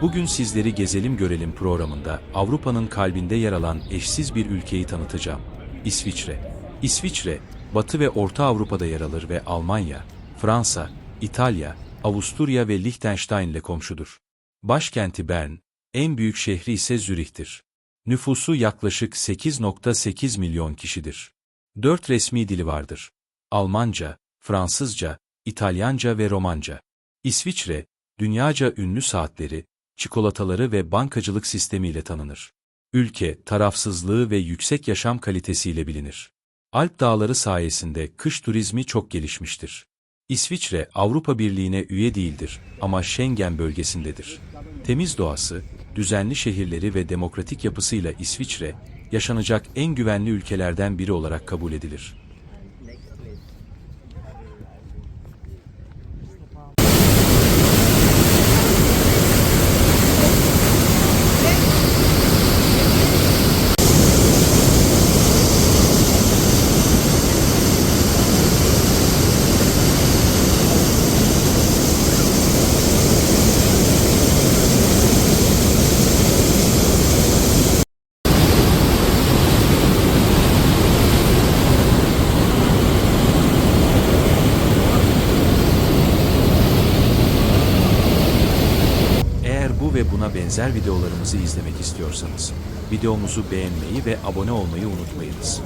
Bugün sizleri Gezelim Görelim programında Avrupa'nın kalbinde yer alan eşsiz bir ülkeyi tanıtacağım. İsviçre. İsviçre, Batı ve Orta Avrupa'da yer alır ve Almanya, Fransa, İtalya, Avusturya ve Liechtenstein ile komşudur. Başkenti Bern, en büyük şehri ise Zürih'tir. Nüfusu yaklaşık 8.8 milyon kişidir. Dört resmi dili vardır. Almanca, Fransızca, İtalyanca ve Romanca. İsviçre, dünyaca ünlü saatleri, çikolataları ve bankacılık sistemiyle tanınır. Ülke, tarafsızlığı ve yüksek yaşam kalitesiyle bilinir. Alp dağları sayesinde kış turizmi çok gelişmiştir. İsviçre, Avrupa Birliği'ne üye değildir ama Schengen bölgesindedir. Temiz doğası, düzenli şehirleri ve demokratik yapısıyla İsviçre, yaşanacak en güvenli ülkelerden biri olarak kabul edilir. Bu ve buna benzer videolarımızı izlemek istiyorsanız, videomuzu beğenmeyi ve abone olmayı unutmayınız.